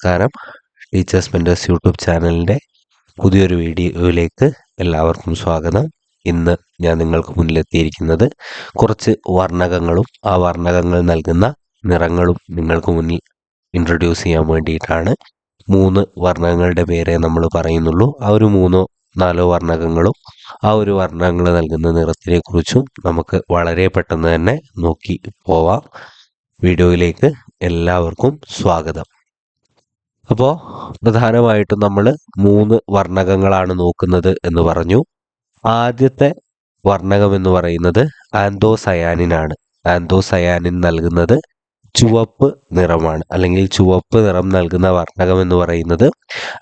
നമസ്കാരം. Teachers mentors YouTube ചാനലിന്റെ പുതിയൊരു വീഡിയോയിലേക്ക് എല്ലാവർക്കും സ്വാഗതം. ഇന്ന് ഞാൻ നിങ്ങൾക്ക് മുന്നിലെത്തിയിരിക്കുന്നത് കുറച്ച് വർണകങ്ങളും ആ വർണകങ്ങൾ നൽകുന്ന നിറങ്ങളും നിങ്ങൾക്ക് മുന്നിൽ ഇൻട്രൊഡ്യൂസ് ചെയ്യാൻ വേണ്ടിയിട്ടാണ്. മൂന്ന് വർണകങ്ങളുടെ പേരെ നമ്മൾ പറയുന്നുള്ളൂ. ആ ഒരു മൂന്നോ നാലോ വർണകങ്ങളും ആ ഒരു വർണകങ്ങൾ നൽകുന്ന നിറത്തിനെ കുറിച്ചും നമുക്ക് വളരെ പെട്ടെന്ന് തന്നെ നോക്കി പോവാം. വീഡിയോയിലേക്ക് എല്ലാവർക്കും സ്വാഗതം. അപ്പോൾ പ്രധാനമായിട്ടും നമ്മൾ മൂന്ന് വർണകങ്ങളാണ് നോക്കുന്നത് എന്ന് പറഞ്ഞു. ആദ്യത്തെ വർണകം എന്ന് പറയുന്നത് ആന്തോസയാനിനാണ്. ആന്തോസയാനിൻ നൽകുന്നത് ചുവപ്പ് നിറമാണ്. അല്ലെങ്കിൽ ചുവപ്പ് നിറം നൽകുന്ന വർണകം എന്ന് പറയുന്നത്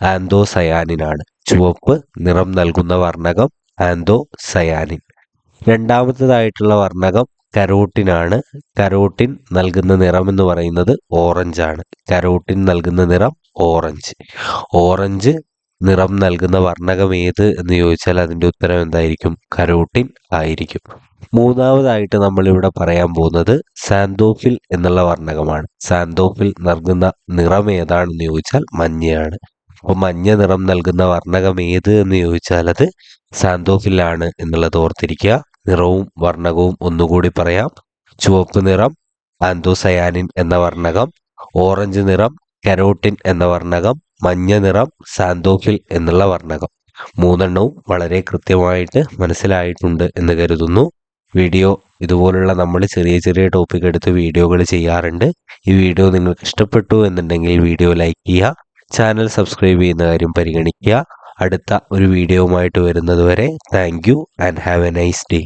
ആന്തോസയാനിനാണ്. ചുവപ്പ് നിറം നൽകുന്ന വർണകം ആന്തോസയാനിൻ. രണ്ടാമത്തേതായിട്ടുള്ള വർണകം കരോട്ടിനാണ്. കരോട്ടിൻ നൽകുന്ന നിറം എന്ന് പറയുന്നത് ഓറഞ്ച് ആണ് കരോട്ടിൻ നൽകുന്ന നിറം ഓറഞ്ച്. ഓറഞ്ച് നിറം നൽകുന്ന വർണകം ഏത് എന്ന് ചോദിച്ചാൽ അതിന്റെ ഉത്തരം എന്തായിരിക്കും? കരോട്ടിൻ ആയിരിക്കും. മൂന്നാമതായിട്ട് നമ്മൾ ഇവിടെ പറയാൻ പോകുന്നത് സാന്തോഫിൽ എന്നുള്ള വർണകമാണ്. സാന്തോഫിൽ നൽകുന്ന നിറം ഏതാണെന്ന് ചോദിച്ചാൽ മഞ്ഞയാണ്. അപ്പോൾ മഞ്ഞ നിറം നൽകുന്ന വർണകം ഏത് എന്ന് ചോദിച്ചാൽ അത് സാന്തോഫിലാണ് എന്നുള്ളത് ഓർത്തിരിക്കുക. നിറവും വർണകവും ഒന്നുകൂടി പറയാം. ചുവപ്പ് നിറം ആന്തോസയാനിൻ എന്ന വർണകം. ഓറഞ്ച് നിറം കരോട്ടിൻ എന്ന വർണകം മഞ്ഞ നിറം സാന്തോഫിൽ എന്നുള്ള വർണകം. മൂന്നെണ്ണവും വളരെ കൃത്യമായിട്ട് മനസ്സിലായിട്ടുണ്ട് എന്ന് കരുതുന്നു. വീഡിയോ ഇതുപോലുള്ള നമ്മൾ ചെറിയ ചെറിയ ടോപ്പിക് എടുത്ത് വീഡിയോകൾ ചെയ്യാറുണ്ട്. ഈ വീഡിയോ നിങ്ങൾക്ക് ഇഷ്ടപ്പെട്ടു എന്നുണ്ടെങ്കിൽ വീഡിയോ ലൈക്ക് ചെയ്യുക ചാനൽ സബ്സ്ക്രൈബ് ചെയ്യുന്ന കാര്യം പരിഗണിക്കുക. അടുത്ത ഒരു വീഡിയോവുമായിട്ട് വരുന്നതുവരെ thank you and have a nice day